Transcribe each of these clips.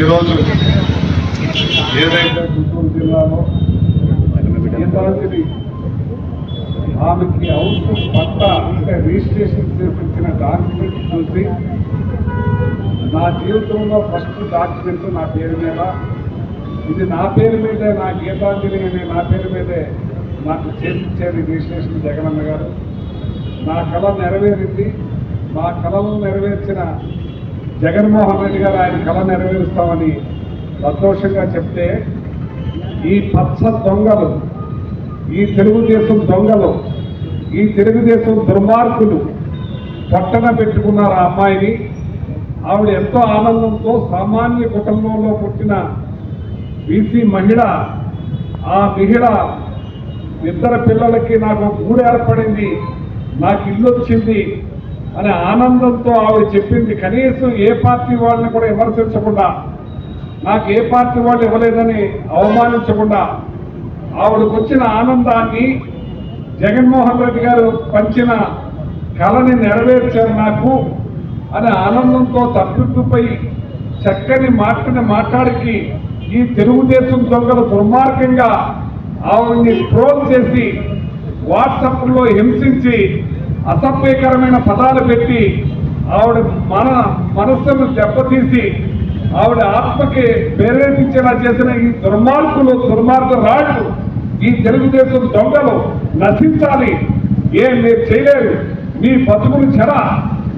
ఈరోజు ఏదైతే గుంటూరు జిల్లాలో ఆమెకి హౌస్ పట్ట అంటే రిజిస్ట్రేషన్ చేపించిన డాక్యుమెంట్ చూసి నా జీవితంలో ఫస్ట్ డాక్యుమెంట్ నా పేరు మీద. ఇది నా పేరు మీదే నా గీతాంజలి అనే నా పేరు మీదే నాకు చేసిచ్చారు రిజిస్ట్రేషన్ జగనన్న గారు. నా కళ నెరవేరింది. నా కళను నెరవేర్చిన జగన్మోహన్ రెడ్డి గారు ఆయన కళ నెరవేరుస్తామని సంతోషంగా చెప్తే ఈ పచ్చ దొంగలు ఈ తెలుగుదేశం దొంగలు ఈ తెలుగుదేశం దుర్మార్గులు పట్టణ పెట్టుకున్నారు ఆ అమ్మాయిని. ఆవిడ ఎంతో ఆనందంతో సామాన్య కుటుంబంలో పుట్టిన బీసీ మహిళ ఆ మహిళ ఇద్దరు పిల్లలకి నాకు గూడు ఏర్పడింది నాకు ఇల్లు వచ్చింది. అనే ఆనందంతో ఆవిడ చెప్పింది కనీసం ఏ పార్టీ వాళ్ళని కూడా విమర్శించకుండా నాకు ఏ పార్టీ వాళ్ళు ఇవ్వలేదని అవమానించకుండా ఆవిడకు వచ్చిన ఆనందాన్ని జగన్మోహన్ రెడ్డి గారు పంచిన కళని నెరవేర్చారు నాకు అనే ఆనందంతో తప్పిపోయి చక్కని మాటని మాట్లాడికి ఈ తెలుగుదేశం దొంగలు దుర్మార్గంగా ఆవిడ్ని ట్రోల్ చేసి వాట్సాప్లో హింసించి అసభ్యకరమైన పదాలు పెట్టి ఆవిడ మన మనస్సును దెబ్బతీసి ఆవిడ ఆత్మకి ప్రేరేపించేలా చేసిన ఈ దుర్మార్గులు దుర్మార్గ రాళ్ళు ఈ తెలుగుదేశం దొంగలు నశించాలి. ఏం మీరు చేయలేరు. మీ బతుకులు చెర.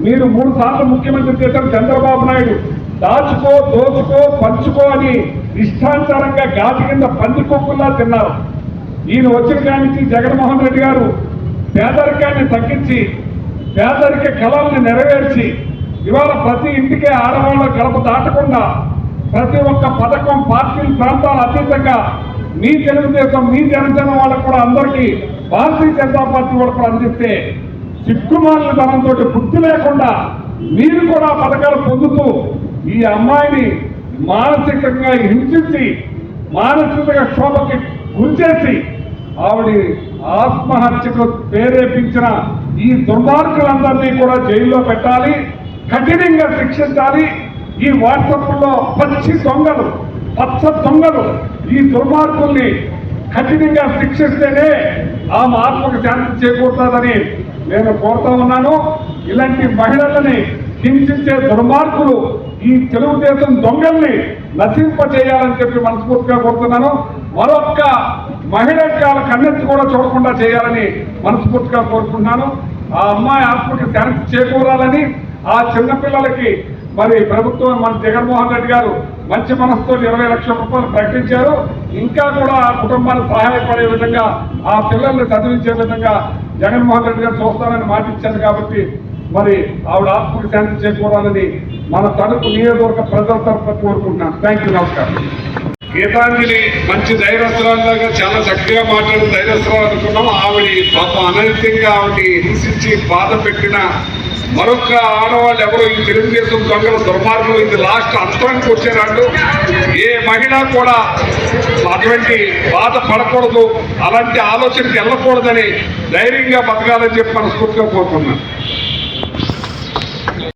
మీరు మూడు సార్లు ముఖ్యమంత్రి చేశారు చంద్రబాబు నాయుడు. దాచుకో దోచుకో పంచుకో అని ఇష్టానుసారంగా గాజు కింద పందికొక్కుల్లా తిన్నారు. ఈయన వచ్చిన కాడి నుంచి జగన్మోహన్ రెడ్డి గారు పేదరికాన్ని తగ్గించి పేదరిక కళల్ని నెరవేర్చి ఇవాళ ప్రతి ఇంటికే ఆడవాళ్ళ గడప దాటకుండా ప్రతి ఒక్క పథకం పార్టీ ప్రాంతాల అతీతంగా మీ తెలుగుదేశం మీ జనసేన వాళ్ళకు కూడా అందరికీ భారతీయ జనతా పార్టీ వాళ్ళకు అందిస్తే సిగ్గుమాలిన ధనంతో బుద్ధి లేకుండా మీరు కూడా పథకాలు పొందుతూ ఈ అమ్మాయిని మానసికంగా హింసించి మానసిక క్షోభకి గురిచేసి ఆవిడ ఆత్మహత్యకు ప్రేరేపించిన ఈ దుర్మార్గులందరినీ కూడా జైల్లో పెట్టాలి కఠినంగా శిక్షించాలి. ఈ వాట్సాప్లో పచ్చి దొంగలు పచ్చ దొంగలు ఈ దుర్మార్గుల్ని కఠినంగా శిక్షిస్తేనే ఆమె ఆత్మకు శాంతి చేకూరుతుందని నేను కోరుతా ఉన్నాను. ఇలాంటి మహిళలని హింసించే దుర్మార్గులు ఈ తెలుగుదేశం దొంగల్ని నశింపజేయాలని చెప్పి మనస్ఫూర్తిగా కోరుతున్నాను. మరొక్క మహిళల కాల కన్నెత్తి కూడా చూడకుండా చేయాలని మనస్ఫూర్తిగా కోరుకుంటున్నాను. ఆ అమ్మాయి ఆత్మకి శాంతి చేకూరాలని ఆ చిన్నపిల్లలకి మరి ప్రభుత్వం మన జగన్మోహన్ రెడ్డి గారు మంచి మనసుతో ఇరవై లక్షల రూపాయలు ప్రకటించారు. ఇంకా కూడా ఆ కుటుంబానికి సహాయపడే విధంగా ఆ పిల్లల్ని చదివించే విధంగా జగన్మోహన్ రెడ్డి గారు చూస్తానని మాటిచ్చారు కాబట్టి మరి ఆవిడ ఆత్మకి శాంతి చేకూరాలని మన తణుకు నియోజకవర్గ ప్రజల తరఫున కోరుకుంటున్నాను. థ్యాంక్ యూ నమస్కారం. గీతాంజలి మంచి ధైర్యస్తురాలుగా చాలా చక్కగా మాట్లాడిన ధైర్యస్త్రాలు అనుకున్నాం. ఆవిడ పాప అనైతికంగా ఆవిడ హింసించి బాధ పెట్టిన మరొక ఆడవాళ్ళు ఎవరో ఈ తెలుగుదేశం దొంగల దుర్మార్గులు ఇది లాస్ట్ అంతరానికి వచ్చారంటూ ఏ మహిళ కూడా అటువంటి బాధ పడకూడదు. అలాంటి ఆలోచనకి వెళ్ళకూడదని ధైర్యంగా బతకాలని చెప్పి మనస్ఫూర్తిగా కోరుకున్నాను